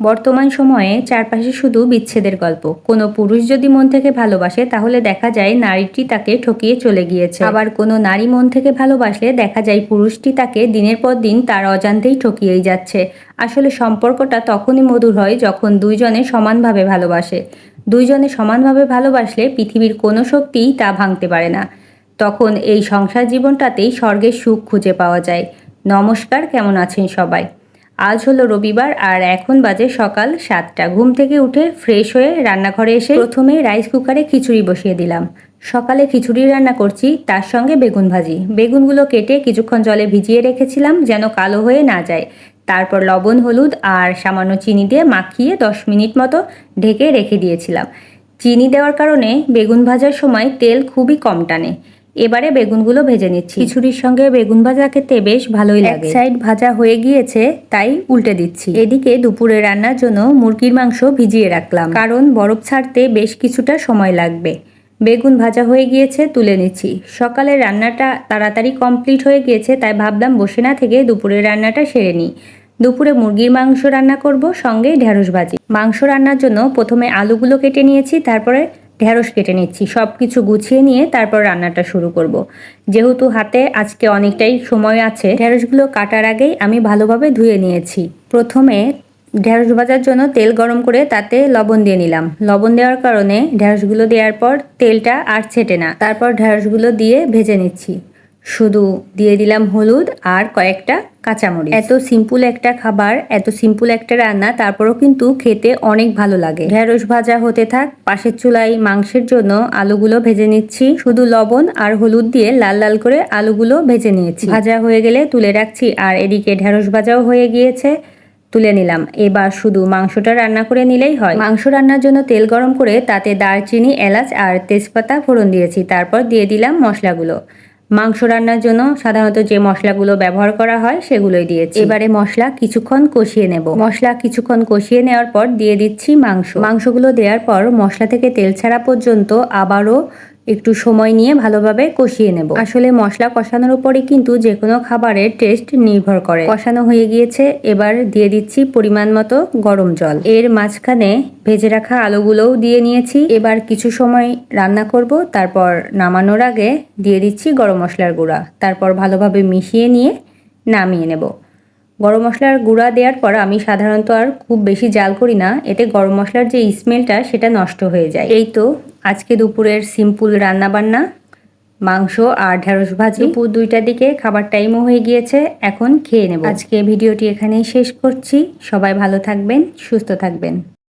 বর্তমান সময়ে চারপাশে শুধু বিচ্ছেদের গল্প। কোনো পুরুষ যদি মন থেকে ভালোবাসে, তাহলে দেখা যায় নারীটি তাকে ঠকিয়ে চলে গিয়েছে। আবার কোনো নারী মন থেকে ভালোবাসলে দেখা যায় পুরুষটি তাকে দিনের পর দিন তার অজান্তেই ঠকিয়েই যাচ্ছে। আসলে সম্পর্কটা তখনই মধুর হয় যখন দুইজনে সমানভাবে ভালোবাসে। দুইজনে সমানভাবে ভালোবাসলে পৃথিবীর কোনো শক্তিই তা ভাঙতে পারে না। তখন এই সংসার জীবনটাতেই স্বর্গের সুখ খুঁজে পাওয়া যায়। নমস্কার, কেমন আছেন সবাই? আজ হলো রবিবার আর এখন বাজে সকাল সাতটা। ঘুম থেকে উঠে ফ্রেশ হয়ে রান্নাঘরে এসে প্রথমে রাইস কুকারে খিচুড়ি বসিয়ে দিলাম। সকালে খিচুড়ি রান্না করছি, তার সঙ্গে বেগুন ভাজি। বেগুনগুলো কেটে কিছুক্ষণ জলে ভিজিয়ে রেখেছিলাম যেন কালো হয়ে না যায়। তারপর লবণ, হলুদ আর সামান্য চিনি দিয়ে মাখিয়ে দশ মিনিট মতো ঢেকে রেখে দিয়েছিলাম। চিনি দেওয়ার কারণে বেগুন ভাজার সময় তেল খুবই কম টানে। এবারে বেগুনগুলো ভেজে নিচ্ছি। খিচুড়ির সঙ্গে বেগুন ভাজা খেতে বেশ ভালোই লাগে। সাইড ভাজা হয়ে গিয়েছে তাই উল্টে দিচ্ছি। এদিকে দুপুরে রান্নার জন্য মুরগির মাংস ভিজিয়ে রাখলাম। কারণ বরফ ছাড়তে বেশ কিছুটা সময় লাগবে। বেগুন ভাজা হয়ে গিয়েছে তুলে নিচ্ছি। সকালে রান্নাটা তাড়াতাড়ি কমপ্লিট হয়ে গিয়েছে তাই ভাবলাম বসে না থেকে দুপুরের রান্নাটা সেরে নিই। দুপুরে মুরগির মাংস রান্না করব সঙ্গে ঢেঁড়স ভাজি। মাংস রান্নার জন্য প্রথমে আলুগুলো কেটে নিয়েছি তারপরে ঢেঁড়স কেটে নিচ্ছি। সব কিছু গুছিয়ে নিয়ে তারপর রান্নাটা শুরু করব। যেহেতু হাতে আজকে অনেকটাই সময় আছে, ঢেঁড়সগুলো কাটার আগেই আমি ভালোভাবে ধুয়ে নিয়েছি। প্রথমে ঢেঁড়স ভাজার জন্য তেল গরম করে তাতে লবণ দিয়ে নিলাম। লবণ দেওয়ার কারণে ঢেঁড়সগুলো দেওয়ার পর তেলটা আর ছেটে না। তারপর ঢেঁড়সগুলো দিয়ে ভেজে নিচ্ছি। শুধু দিয়ে দিলাম হলুদ আর কয়েকটা কাঁচামরিচ। এত সিম্পল একটা খাবার, এত সিম্পল একটা রান্না, তারপরও কিন্তু খেতে অনেক ভালো লাগে। ঢেঁড়স ভাজা হতে থাক, পাশের চুলায় মাংসের জন্য আলুগুলো ভেজে নিচ্ছি। শুধু লবণ আর হলুদ দিয়ে লাল লাল করে আলুগুলো ভেজে নিয়েছি। ভাজা হয়ে গেলে তুলে রাখছি আর এদিকে ঢেঁড়স ভাজাও হয়ে গিয়েছে, তুলে নিলাম। এবার শুধু মাংসটা রান্না করে নিলেই হয়। মাংস রান্নার জন্য তেল গরম করে তাতে দারচিনি, এলাচ আর তেজপাতা ফোড়ন দিয়েছি। তারপর দিয়ে দিলাম মশলাগুলো। মাংস রান্নার জন্য সাধারণত যে মশলাগুলো ব্যবহার করা হয় সেগুলোই দিয়েছি। এবারে মশলা কিছুক্ষণ কষিয়ে নেব। মশলা কিছুক্ষণ কষিয়ে নেওয়ার পর দিয়ে দিচ্ছি মাংস। মাংসগুলো দেওয়ার পর মশলা থেকে তেল ছাড়া পর্যন্ত আবারও একটু সময় নিয়ে ভালোভাবে কষিয়ে নেব। আসলে মশলা কষানোর উপরই কিন্তু যে কোনো খাবারের টেস্ট নির্ভর করে। কষানো হয়ে গিয়েছে, এবার দিয়ে দিচ্ছি পরিমাণ মতো গরম জল। এর মাঝখানে ভেজে রাখা আলুগুলোও দিয়ে নিয়েছি। এবার কিছু সময় রান্না করব, তারপর নামানোর আগে দিয়ে দিচ্ছি গরম মশলার গুঁড়া। তারপর ভালোভাবে মিশিয়ে নিয়ে নামিয়ে নেব। গরম মশলার গুঁড়া দেওয়ার পর আমি সাধারণত আর খুব বেশি জাল করি না। এতে গরম মশলার যে স্মেলটা সেটা নষ্ট হয়ে যায়। এই তো আজকে দুপুরের সিম্পল রান্নাবান্না, মাংস আর ঢেঁড়স ভাজি। দুপুর দুইটার দিকে খাবার টাইমও হয়ে গিয়েছে, এখন খেয়ে নেব। আজকে ভিডিওটি এখানেই শেষ করছি। সবাই ভালো থাকবেন, সুস্থ থাকবেন।